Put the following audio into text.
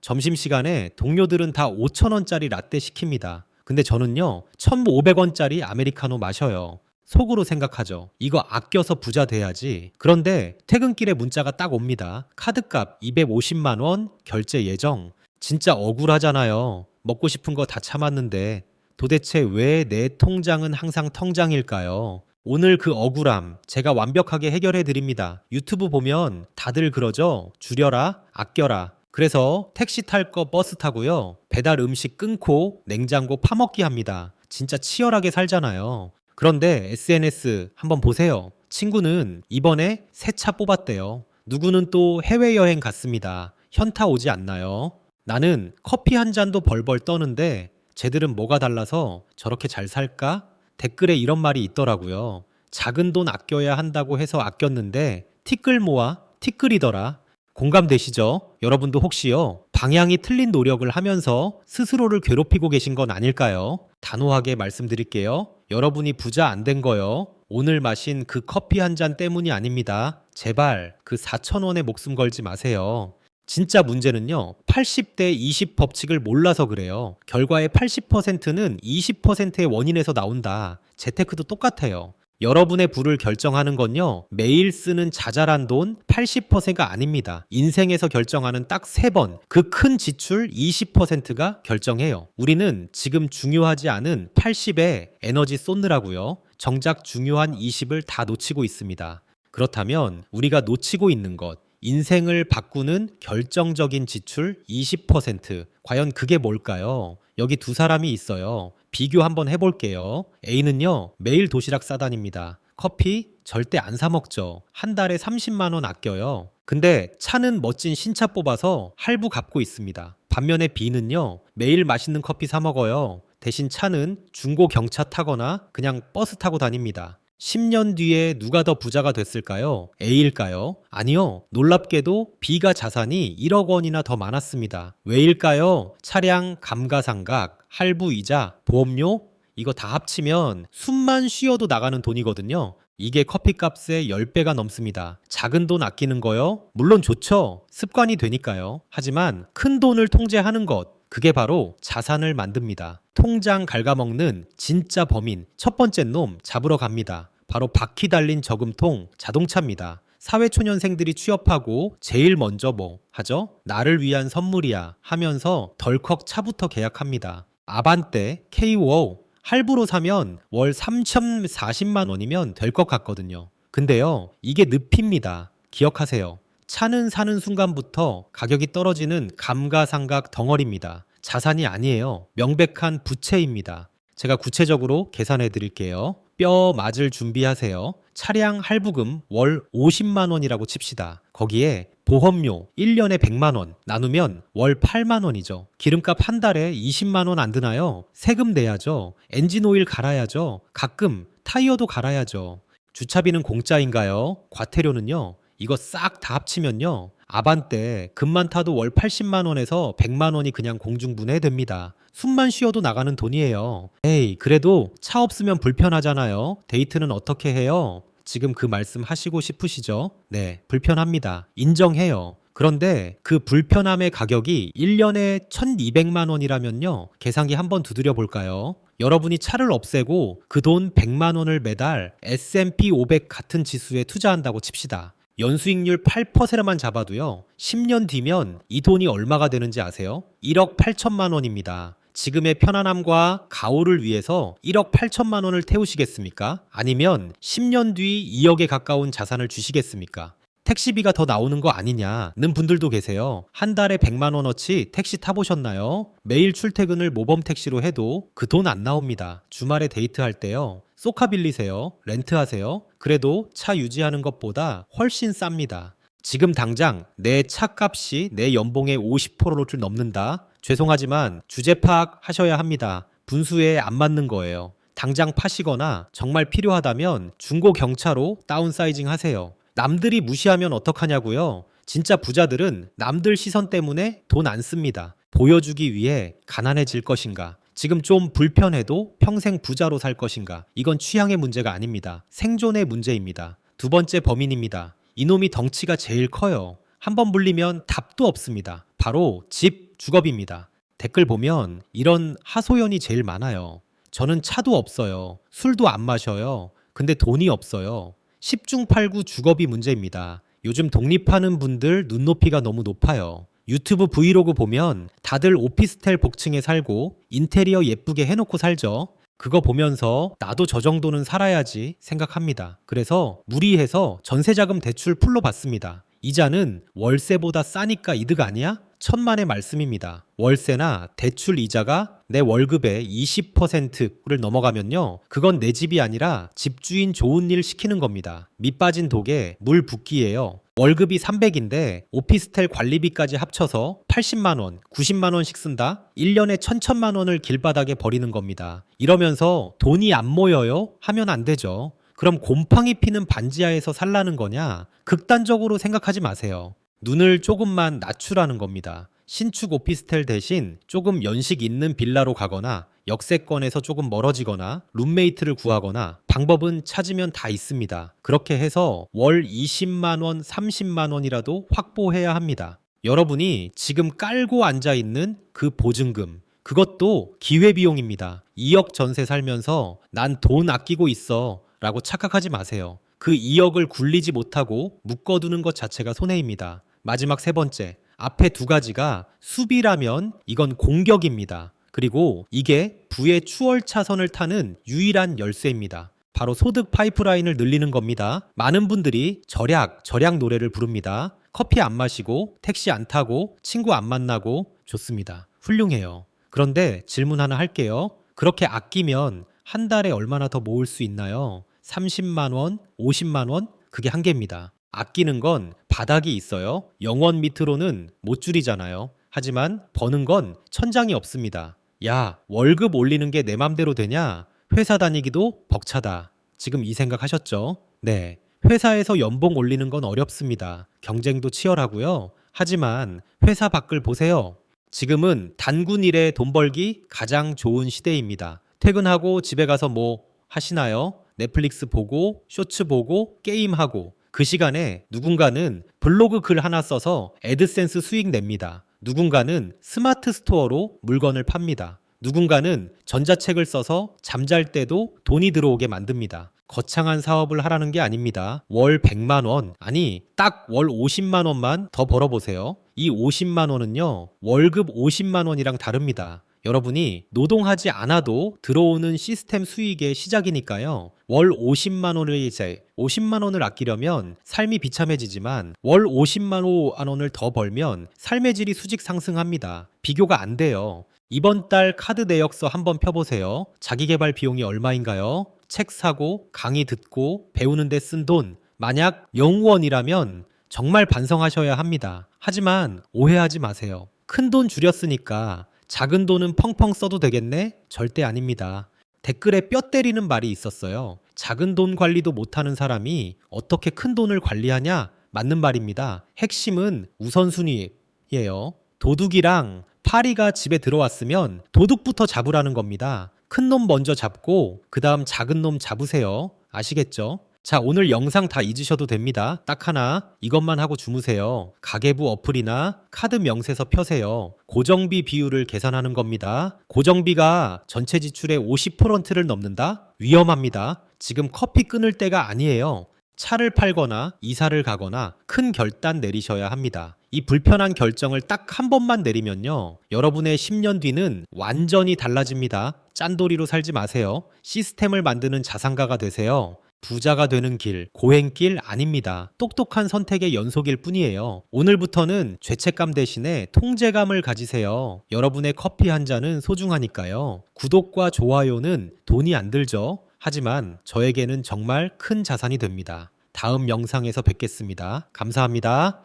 점심시간에 동료들은 다 5천원짜리 라떼 시킵니다. 근데 저는요, 1,500원짜리 아메리카노 마셔요. 속으로 생각하죠. 이거 아껴서 부자 돼야지. 그런데 퇴근길에 문자가 딱 옵니다. 카드값 250만원, 결제 예정. 진짜 억울하잖아요. 먹고 싶은 거 다 참았는데 도대체 왜 내 통장은 항상 텅장일까요? 오늘 그 억울함 제가 완벽하게 해결해 드립니다. 유튜브 보면 다들 그러죠? 줄여라, 아껴라. 그래서 택시 탈 거 버스 타고요. 배달 음식 끊고 냉장고 파먹기 합니다. 진짜 치열하게 살잖아요. 그런데 SNS 한번 보세요. 친구는 이번에 새 차 뽑았대요. 누구는 또 해외여행 갔습니다. 현타 오지 않나요? 나는 커피 한 잔도 벌벌 떠는데 쟤들은 뭐가 달라서 저렇게 잘 살까? 댓글에 이런 말이 있더라고요. 작은 돈 아껴야 한다고 해서 아꼈는데 티끌 모아 티끌이더라. 공감되시죠? 여러분도 혹시요, 방향이 틀린 노력을 하면서 스스로를 괴롭히고 계신 건 아닐까요? 단호하게 말씀드릴게요. 여러분이 부자 안 된 거요. 오늘 마신 그 커피 한 잔 때문이 아닙니다. 제발 그 4천원에 목숨 걸지 마세요. 진짜 문제는요, 80대 20 법칙을 몰라서 그래요. 결과의 80%는 20%의 원인에서 나온다. 재테크도 똑같아요. 여러분의 부를 결정하는 건요, 매일 쓰는 자잘한 돈 80%가 아닙니다. 인생에서 결정하는 딱세 번, 그 큰 지출 20%가 결정해요. 우리는 지금 중요하지 않은 80에 에너지 쏟느라고요. 정작 중요한 20을 다 놓치고 있습니다. 그렇다면 우리가 놓치고 있는 것, 인생을 바꾸는 결정적인 지출 20%. 과연 그게 뭘까요? 여기 두 사람이 있어요. 비교 한번 해볼게요. A는요, 매일 도시락 싸다닙니다. 커피 절대 안 사 먹죠. 한 달에 30만원 아껴요. 근데 차는 멋진 신차 뽑아서 할부 갚고 있습니다. 반면에 B는요, 매일 맛있는 커피 사 먹어요. 대신 차는 중고 경차 타거나 그냥 버스 타고 다닙니다. 10년 뒤에 누가 더 부자가 됐을까요? A일까요? 아니요. 놀랍게도 B가 자산이 1억 원이나 더 많았습니다. 왜일까요? 차량 감가상각, 할부 이자, 보험료 이거 다 합치면 숨만 쉬어도 나가는 돈이거든요. 이게 커피값의 10배가 넘습니다. 작은 돈 아끼는 거요? 물론 좋죠. 습관이 되니까요. 하지만 큰 돈을 통제하는 것, 그게 바로 자산을 만듭니다. 통장 갉아먹는 진짜 범인 첫 번째 놈 잡으러 갑니다. 바로 바퀴 달린 저금통 자동차입니다. 사회초년생들이 취업하고 제일 먼저 뭐 하죠? 나를 위한 선물이야 하면서 덜컥 차부터 계약합니다. 아반떼, K5 할부로 사면 월 3,040만 원이면 될 것 같거든요. 근데요, 이게 늪입니다. 기억하세요. 차는 사는 순간부터 가격이 떨어지는 감가상각 덩어리입니다. 자산이 아니에요. 명백한 부채입니다. 제가 구체적으로 계산해 드릴게요. 뼈 맞을 준비하세요. 차량 할부금 월 50만 원이라고 칩시다. 거기에 보험료 1년에 100만 원 나누면 월 8만 원이죠. 기름값 한 달에 20만 원 안 드나요? 세금 내야죠. 엔진 오일 갈아야죠. 가끔 타이어도 갈아야죠. 주차비는 공짜인가요? 과태료는요? 이거 싹 다 합치면요. 아반떼 금만 타도 월 80만 원에서 100만 원이 그냥 공중분해 됩니다. 숨만 쉬어도 나가는 돈이에요. 에이, 그래도 차 없으면 불편하잖아요. 데이트는 어떻게 해요? 지금 그 말씀 하시고 싶으시죠? 네, 불편합니다. 인정해요. 그런데 그 불편함의 가격이 1년에 1200만 원이라면요. 계산기 한번 두드려 볼까요? 여러분이 차를 없애고 그 돈 100만 원을 매달 S&P 500 같은 지수에 투자한다고 칩시다. 연수익률 8%만 잡아도요. 10년 뒤면 이 돈이 얼마가 되는지 아세요? 1억 8천만 원입니다. 지금의 편안함과 가오를 위해서 1억 8천만 원을 태우시겠습니까? 아니면 10년 뒤 2억에 가까운 자산을 주시겠습니까? 택시비가 더 나오는 거 아니냐는 분들도 계세요. 한 달에 100만 원어치 택시 타보셨나요? 매일 출퇴근을 모범 택시로 해도 그 돈 안 나옵니다. 주말에 데이트할 때요. 쏘카 빌리세요. 렌트하세요. 그래도 차 유지하는 것보다 훨씬 쌉니다. 지금 당장 내 차 값이 내 연봉의 50%를 넘는다? 죄송하지만 주제 파악하셔야 합니다. 분수에 안 맞는 거예요. 당장 파시거나 정말 필요하다면 중고 경차로 다운사이징 하세요. 남들이 무시하면 어떡하냐고요? 진짜 부자들은 남들 시선 때문에 돈 안 씁니다. 보여주기 위해 가난해질 것인가? 지금 좀 불편해도 평생 부자로 살 것인가? 이건 취향의 문제가 아닙니다. 생존의 문제입니다. 두 번째 범인입니다. 이놈이 덩치가 제일 커요. 한번 불리면 답도 없습니다. 바로 집 주거비입니다. 댓글 보면 이런 하소연이 제일 많아요. 저는 차도 없어요. 술도 안 마셔요. 근데 돈이 없어요. 10중 8구 주거비 문제입니다. 요즘 독립하는 분들 눈높이가 너무 높아요. 유튜브 브이로그 보면 다들 오피스텔 복층에 살고 인테리어 예쁘게 해놓고 살죠. 그거 보면서 나도 저 정도는 살아야지 생각합니다. 그래서 무리해서 전세자금 대출 풀로 받습니다. 이자는 월세보다 싸니까 이득 아니야? 천만의 말씀입니다. 월세나 대출 이자가 내 월급의 20%를 넘어가면요. 그건 내 집이 아니라 집주인 좋은 일 시키는 겁니다. 밑 빠진 독에 물 붓기예요. 월급이 300인데 오피스텔 관리비까지 합쳐서 80만 원, 90만 원씩 쓴다? 1년에 천천만 원을 길바닥에 버리는 겁니다. 이러면서 돈이 안 모여요? 하면 안 되죠. 그럼 곰팡이 피는 반지하에서 살라는 거냐? 극단적으로 생각하지 마세요. 눈을 조금만 낮추라는 겁니다. 신축 오피스텔 대신 조금 연식 있는 빌라로 가거나 역세권에서 조금 멀어지거나 룸메이트를 구하거나 방법은 찾으면 다 있습니다. 그렇게 해서 월 20만 원, 30만 원이라도 확보해야 합니다. 여러분이 지금 깔고 앉아 있는 그 보증금 그것도 기회비용입니다. 2억 전세 살면서 난 돈 아끼고 있어 라고 착각하지 마세요. 그 2억을 굴리지 못하고 묶어두는 것 자체가 손해입니다. 마지막 세 번째, 앞에 두 가지가 수비라면 이건 공격입니다. 그리고 이게 부의 추월 차선을 타는 유일한 열쇠입니다. 바로 소득 파이프라인을 늘리는 겁니다. 많은 분들이 절약, 절약 노래를 부릅니다. 커피 안 마시고, 택시 안 타고, 친구 안 만나고, 좋습니다. 훌륭해요. 그런데 질문 하나 할게요. 그렇게 아끼면 한 달에 얼마나 더 모을 수 있나요? 30만 원, 50만 원? 그게 한계입니다. 아끼는 건 바닥이 있어요. 영원 밑으로는 못 줄이잖아요. 하지만 버는 건 천장이 없습니다. 야, 월급 올리는 게 내 맘대로 되냐? 회사 다니기도 벅차다. 지금 이 생각 하셨죠? 네. 회사에서 연봉 올리는 건 어렵습니다. 경쟁도 치열하고요. 하지만 회사 밖을 보세요. 지금은 단군 일에 돈 벌기 가장 좋은 시대입니다. 퇴근하고 집에 가서 뭐 하시나요? 넷플릭스 보고, 쇼츠 보고, 게임하고. 그 시간에 누군가는 블로그 글 하나 써서 애드센스 수익 냅니다. 누군가는 스마트 스토어로 물건을 팝니다. 누군가는 전자책을 써서 잠잘 때도 돈이 들어오게 만듭니다. 거창한 사업을 하라는 게 아닙니다. 월 100만 원, 아니, 딱 월 50만 원만 더 벌어보세요. 이 50만 원은요, 월급 50만 원이랑 다릅니다. 여러분이 노동하지 않아도 들어오는 시스템 수익의 시작이니까요. 월 50만 원을 이제 50만 원을 아끼려면 삶이 비참해지지만 월 50만 원을 더 벌면 삶의 질이 수직 상승합니다. 비교가 안 돼요. 이번 달 카드 내역서 한번 펴보세요. 자기개발 비용이 얼마인가요? 책 사고, 강의 듣고, 배우는데 쓴 돈. 만약 0원이라면 정말 반성하셔야 합니다. 하지만 오해하지 마세요. 큰 돈 줄였으니까 작은 돈은 펑펑 써도 되겠네? 절대 아닙니다. 댓글에 뼈 때리는 말이 있었어요. 작은 돈 관리도 못하는 사람이 어떻게 큰 돈을 관리하냐? 맞는 말입니다. 핵심은 우선순위예요. 도둑이랑 파리가 집에 들어왔으면 도둑부터 잡으라는 겁니다. 큰 놈 먼저 잡고 그 다음 작은 놈 잡으세요. 아시겠죠? 자, 오늘 영상 다 잊으셔도 됩니다. 딱 하나, 이것만 하고 주무세요. 가계부 어플이나 카드 명세서 펴세요. 고정비 비율을 계산하는 겁니다. 고정비가 전체 지출의 50%를 넘는다? 위험합니다. 지금 커피 끊을 때가 아니에요. 차를 팔거나 이사를 가거나 큰 결단 내리셔야 합니다. 이 불편한 결정을 딱 한 번만 내리면요. 여러분의 10년 뒤는 완전히 달라집니다. 짠돌이로 살지 마세요. 시스템을 만드는 자산가가 되세요. 부자가 되는 길, 고행길 아닙니다. 똑똑한 선택의 연속일 뿐이에요. 오늘부터는 죄책감 대신에 통제감을 가지세요. 여러분의 커피 한 잔은 소중하니까요. 구독과 좋아요는 돈이 안 들죠. 하지만 저에게는 정말 큰 자산이 됩니다. 다음 영상에서 뵙겠습니다. 감사합니다.